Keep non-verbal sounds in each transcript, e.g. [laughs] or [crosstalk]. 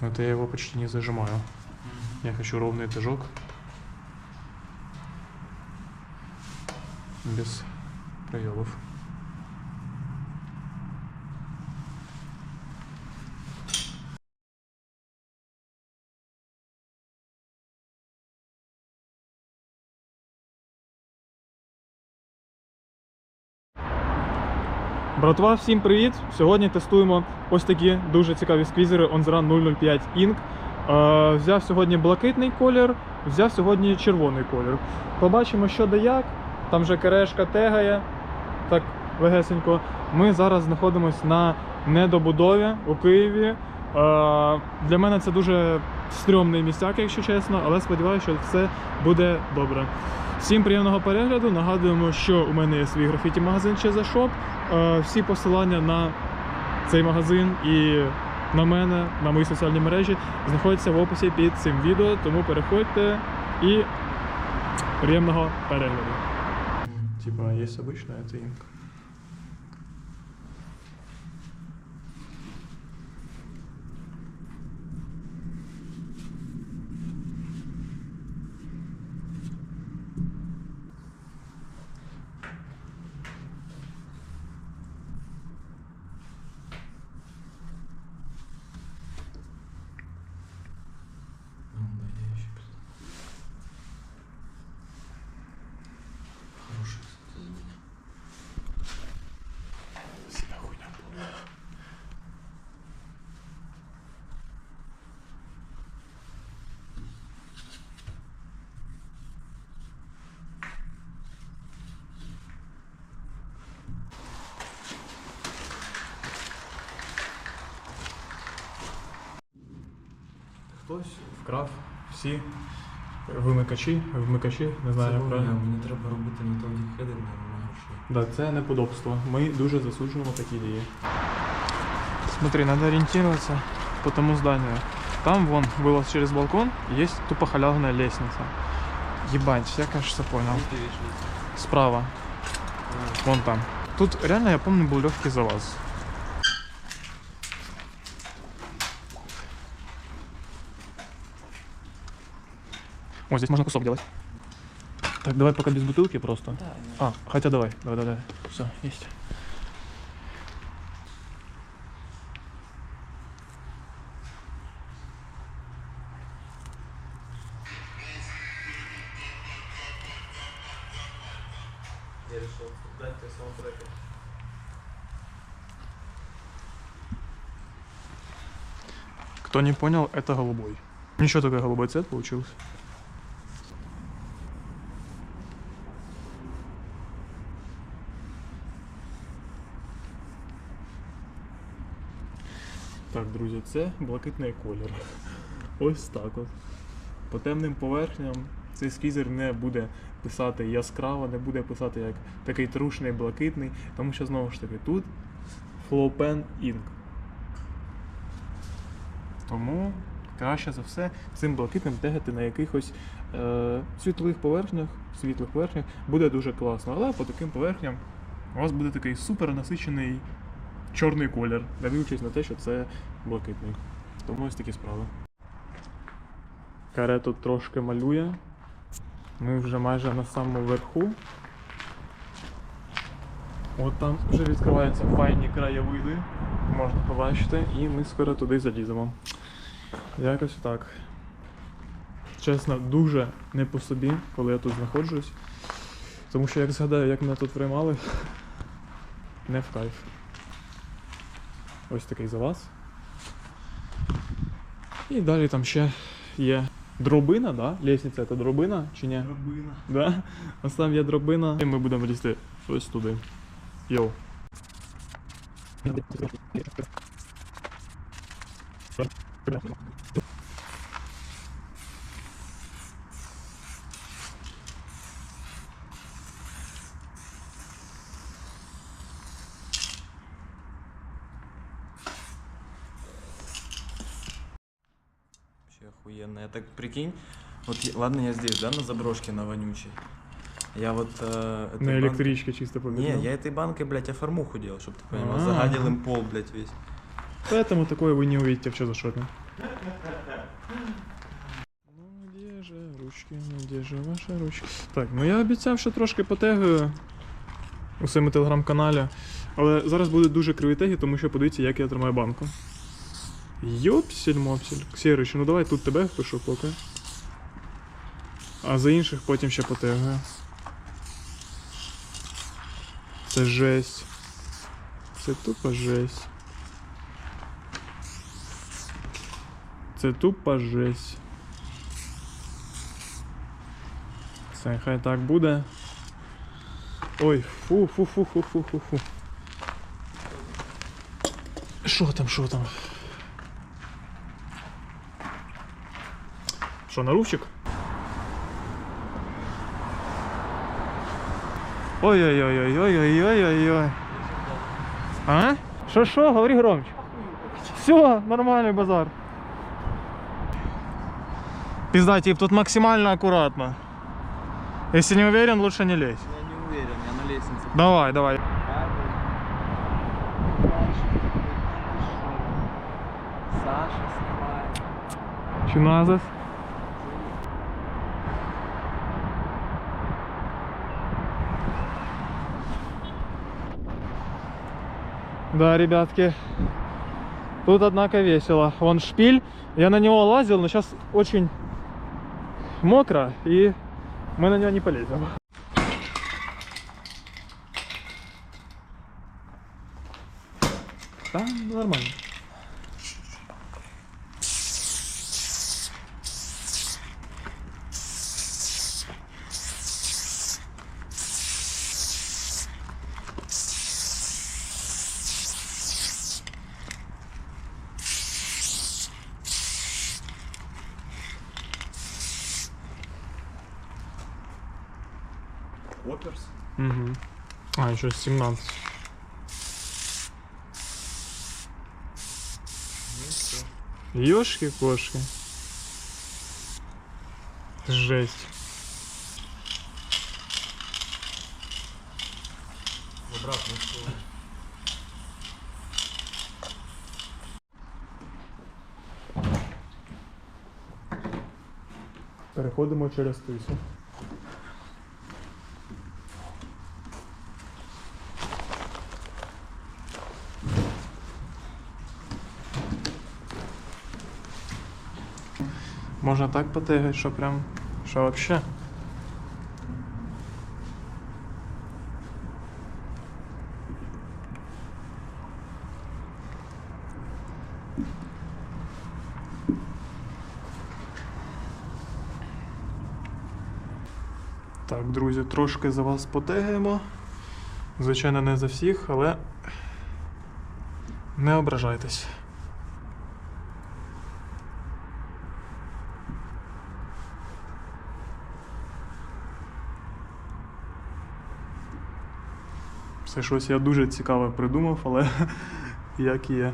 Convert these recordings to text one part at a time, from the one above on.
Это я его почти не зажимаю. Я хочу ровный тыжок. Без проебов. Братва, всім привіт! Сьогодні тестуємо ось такі дуже цікаві сквізери Onzran 005 Ink. Е, взяв сьогодні блакитний колір, взяв сьогодні червоний колір. Побачимо, що да як. Там вже керешка тегає. Так, легесенько. Ми зараз знаходимося на недобудові у Києві. Е, для мене це дуже стрьомний місцяк, якщо чесно, але сподіваюся, що все буде добре. Всім приємного перегляду. Нагадуємо, що у мене є свій графіті-магазин ще за шоп. Е, Всі посилання на цей магазин і на мене, на мої соціальні мережі знаходяться в описі під цим відео. Тому переходьте і приємного перегляду. Типа, є обична, це Хтось вкрав всі вимикачі, вмикачі, не знаю, як правильно. Мені треба робити на тому хедер, на гроші. Да, це неподобство. Ми дуже засуджуємо такі дії. Смотри, надо ориентироваться по тому зданию. Там вон вылаз через балкон, есть тупо халявная лестница. Ебать, я кажется понял. Справа, вон там. Тут реально, я помню, был легкий залаз. О, здесь можно кусок делать. Так, давай пока без бутылки просто. Да, А, хотя давай, давай, давай. Все, есть. я решил дать тебе саундтрек. Кто не понял, это голубой. Ничего такой голубой цвет получился. Це блакитний колір. [laughs] Ось так от. По темним поверхням цей скізер не буде писати яскраво, не буде писати як такий трушний блакитний, тому що знову ж таки тут Flow Pen Ink. Тому краще за все цим блакитним тегати на якихось е, світлових поверхнях, світлих поверхнях буде дуже класно. Але по таким поверхням у вас буде такий супер насичений чорний колір, дивлячись на те, що це блакитний. Тому ось такі справи. Каре тут трошки малює. Ми вже майже на самому верху. От там вже відкриваються файні краєвиди, можна побачити, і ми скоро туди заліземо. Якось так. Чесно, дуже не по собі, коли я тут знаходжусь. Тому що як згадаю, як мене тут приймали, [laughs] не в кайф. Ось такий залаз. І далі там ще є дробина, да? Лестниця це дробина чи ні? Дробина. Да? Ось там є дробина. І ми будемо лізти ось туди. Йоу. Вообще охуенно. Я так прикинь, вот я- ладно я здесь, да, на заброшке на вонючей. Я вот э, этой На банкой- електричці чисто побігав. Не, я этой банкой, блядь, оформуху делал, чтобы ты понимал. А. Загадил им пол, блядь, весь. Поэтому такое вы не увидите в чудо-шопе. Ну, где же ручки, ну где же ваші ручки? Так, ну я обіцяв, що трошки потегаю у своєму телеграм-каналі. Але зараз будуть дуже криві теги, тому що подивіться, як я тримаю банку. Йопсіль-мопсіль. Ксєрич, ну давай тут тебе впишу поки. А за інших потім ще потегаю. Це жесть. Це тупо жесть. Це тупо жесть. Це хай так буде. Ой, фу, фу, фу, фу, фу, фу, фу. Що там, що там? Що, наручик? Ой-ой-ой-ой-ой-ой-ой-ой. А? Що, що? Говори громче. Все, нормальный базар. Пизда, тип, тут максимально аккуратно. Если не уверен, лучше не лезь. Я не уверен, я на лестнице. Давай, давай. Саша снимает. Чиназес. Да, ребятки. Тут, однако, весело. Вон шпиль. Я на него лазил, но сейчас очень мокро, и мы на него не полезем. Да, нормально. А, еще 17. Ну все. Ёшки-кошки. Жесть. В обратную сторону. Переходимо через тису. Можна так потегати, що прям. Що вообще? Так, друзі, трошки за вас потегаємо. Звичайно, не за всіх, але не ображайтесь. Це щось я дуже цікаве придумав, але [laughs] як є.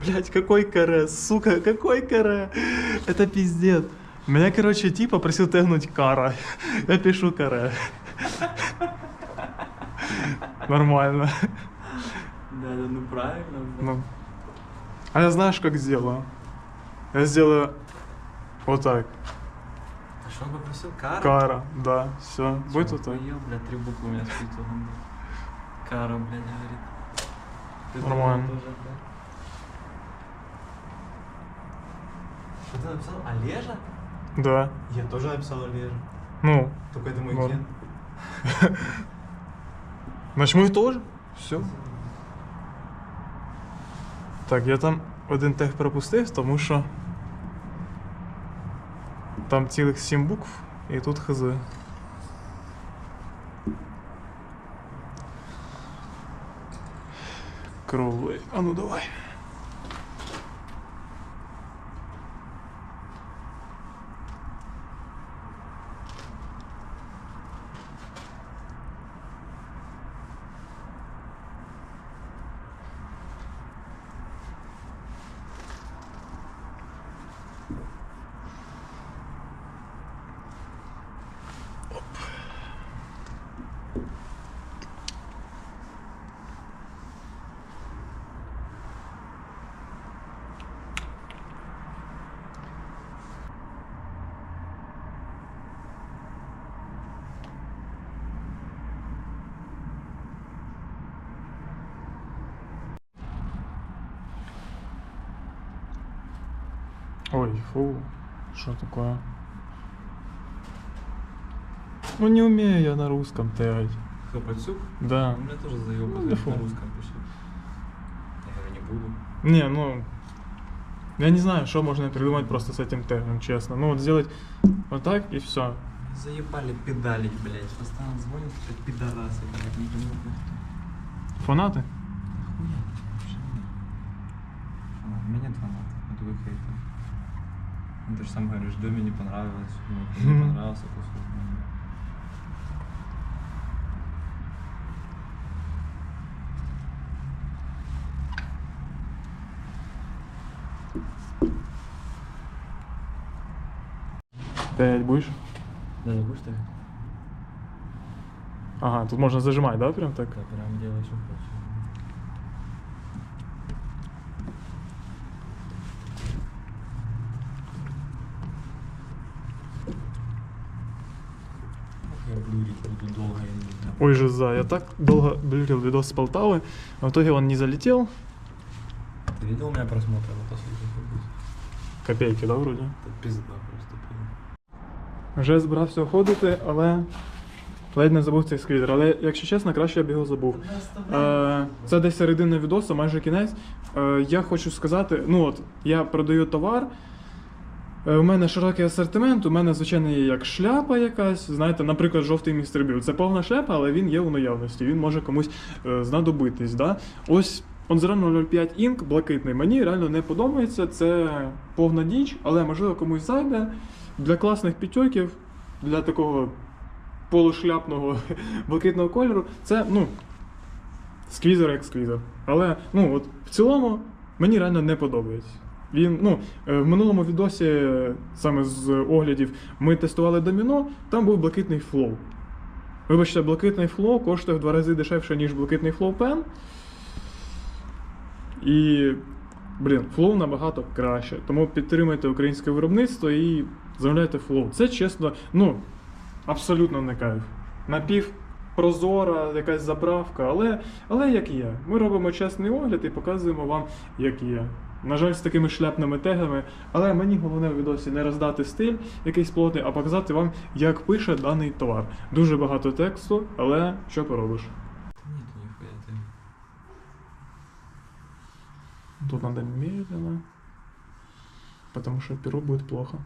Блять, какой каре, сука, какой каре? Это пиздец. Меня, короче, тип попросил тегнуть кара. Я пишу каре. Нормально. Да, да, ну правильно. да. Ну. А я знаешь, как сделаю? Я сделаю вот так. А что он попросил? Кара? Кара, да, все. Будет вот так. охуел, бля, три буквы у меня с Кара, блядь, говорит. Ты Нормально. тоже, да? Что ты написал? Олежа? Да. Я тоже написал Олежа. Ну, Только это мой Вот. кен. [laughs] значить ми теж. Все. Так, я там один тег пропустив, тому що там цілих сім букв, і тут хз. Кровлей. А ну давай. Ой, фу. Что такое? Ну не умею я на русском тегать. Кто? Да. У меня тоже заебал, Ну, на русском пишу. Я говорю, не буду. Не, ну... Я не знаю, что можно придумать просто с этим тегом, честно. Ну вот сделать вот так и все. Заебали педалить, блядь. Постоянно звонят, как пидорасы, блядь, непонятно. Фанаты? Хуя, вообще нет. Фанат. У меня нет фанатов, это вы хейтер. Ну, ты же сам говоришь, доме не понравилось, ну, не [laughs] понравился кусок. Тегать будешь? Да, будешь так? Ага, тут можно зажимать, да, прям так? Да, прям хочешь. Я блюрить буду долго, я не знаю. Ой, жиза, я так долго блюрил видос с Полтавы, в итоге он не залетел. Ты видел у меня просмотры на последних? Копейки, да, вроде? Это пизда просто. Вже збирався ходити, але ледь не забув цей сквізер. Але, якщо чесно, краще я б його забув. Е, це десь середина відосу, майже кінець. Е, я хочу сказати: ну от, я продаю товар. е, У мене широкий асортимент, у мене, звичайно, є як шляпа якась. Знаєте, наприклад, жовтий містер Біл. Це повна шляпа, але він є у наявності, він може комусь е, знадобитись. Да? Ось Onzera 005 Ink, блакитний. Мені реально не подобається. Це повна діч, але можливо комусь зайде. Для класних пітьоків, для такого полушляпного [laughs] блакитного кольору. Це, ну, сквізер як сквізер. Але ну, от, в цілому мені реально не подобається. Він, ну, е, в минулому відосі, е, саме з оглядів, ми тестували доміно, там був блакитний флоу. Вибачте, блакитний флоу коштує в два рази дешевше, ніж блакитний флоу пен. І, блін, флоу набагато краще. Тому підтримуйте українське виробництво і замовляйте флоу. Це чесно, ну, абсолютно не кайф. Напів прозора, якась заправка, але, але як є. Ми робимо чесний огляд і показуємо вам, як є. На жаль, з такими шляпними тегами, але мені головне в відосі не роздати стиль якийсь плотний, а показати вам, як пише даний товар. Дуже багато тексту, але що поробиш? Тут надо медленно, потому что перу будет плохо.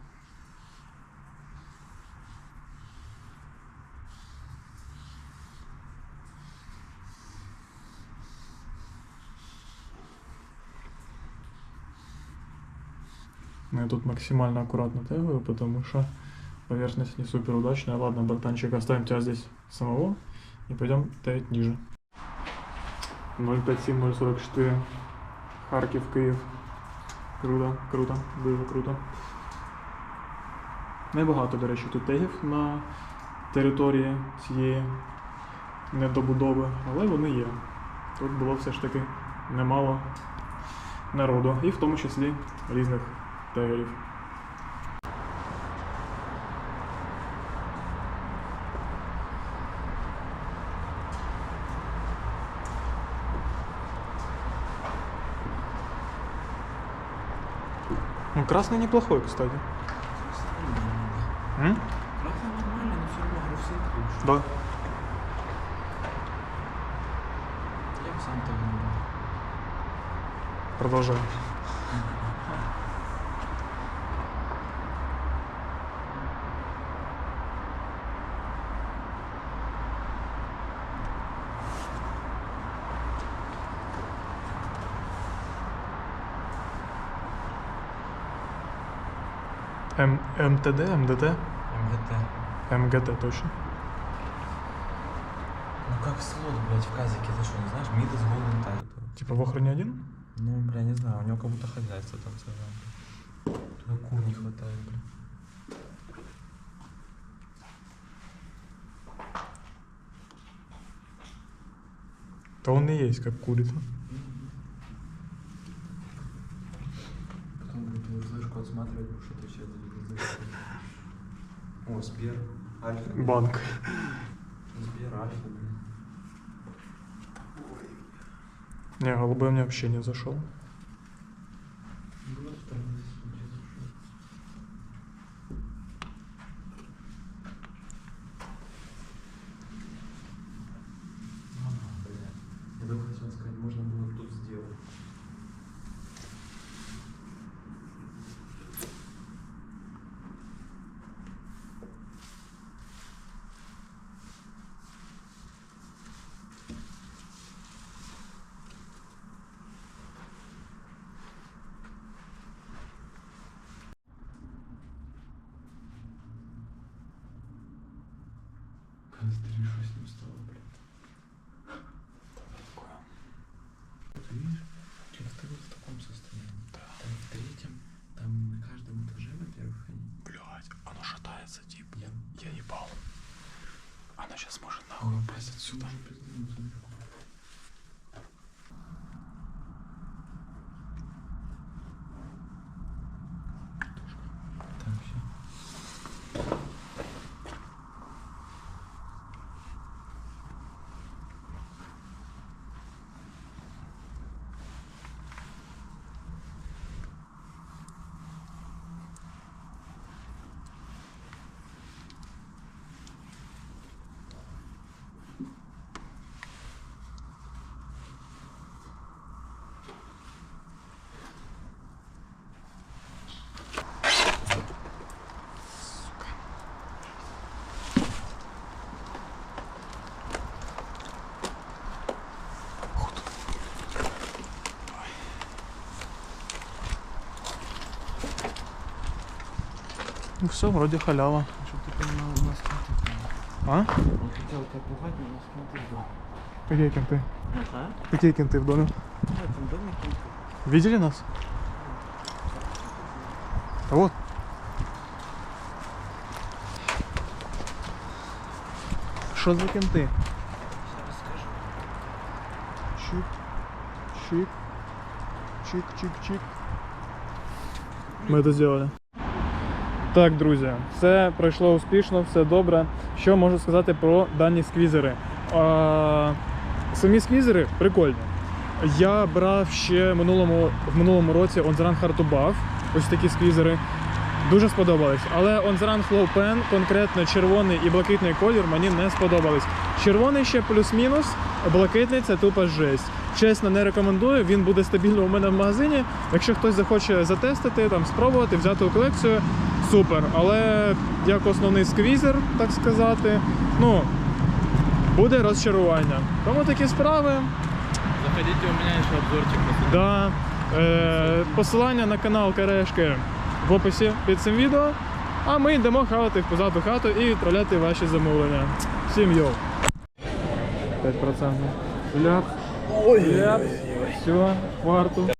Тут максимально аккуратно тегаю, потому что поверхность не супер удачная. Ладно, братанчик, оставим тебя здесь самого и пойдем тегать ниже. 057 044 Харків, Київ. Круто, круто, дуже круто. Небагато, до речі, тут тегів на території цієї недобудови, але вони є. Тут було все ж таки немало народу, і в тому числі різних доларів. Ну, красный неплохой, кстати. М? Красный нормально, но все равно грустит лучше. Да. Я бы сам так не Продолжаем. [laughs] М МТД, МДТ, МГТ. МГТ точно. Ну как слот, блядь, в казике, ты что, не знаешь? Мида с голым тайпом. Типа в охране один? Ну, бля, не знаю, у него как будто хозяйство там целое. Туда кур не хватает, бля. Да он и есть, как курица. О, Сбер, Альфа. Банк. Сбер, Альфа. Не, голубой мне вообще не зашел. Смотри, что с ним стало, блин. Ты видишь, через второй в таком состоянии. Там в третьем, там на каждом этаже, во-первых, они... Блять, оно шатается, типа. Я... Я ебал. Оно сейчас может Ой, блядь, отсюда уже пиздануться. Так, все. Ну все, вроде халява. Чтоб ты понимал, у нас кенты. А? Он хотел тебя пугать, но у нас кенты дома. Какие кенты? А? Какие кенты в доме? В этом доме кенты. Видели нас? А вот. Что за кенты? Чик, чик, чик, чик, чик. Ми це зробили. Так, друзі, все пройшло успішно, все добре. Що можу сказати про дані сквізери? А, самі сквізери прикольні. Я брав ще минулому, в минулому році Onzaran Hard to ось такі сквізери. Дуже сподобались. Але Onzaran Flow Pen, конкретно червоний і блакитний колір, мені не сподобались. Червоний ще плюс-мінус, блакитний це тупо жесть. Чесно, не рекомендую. Він буде стабільно у мене в магазині. Якщо хтось захоче затестити, там спробувати, взяти у колекцію, супер. Але як основний сквізер, так сказати, ну буде розчарування. Тому такі справи. Заходите, у меня еще обзорчик Да. Е, посилання на канал Карешки в описі під цим відео. А ми йдемо хавати в позаду хату і відправляти ваші замовлення. Всім йоу. 5%. Ляп. Ляп. Все, кварту.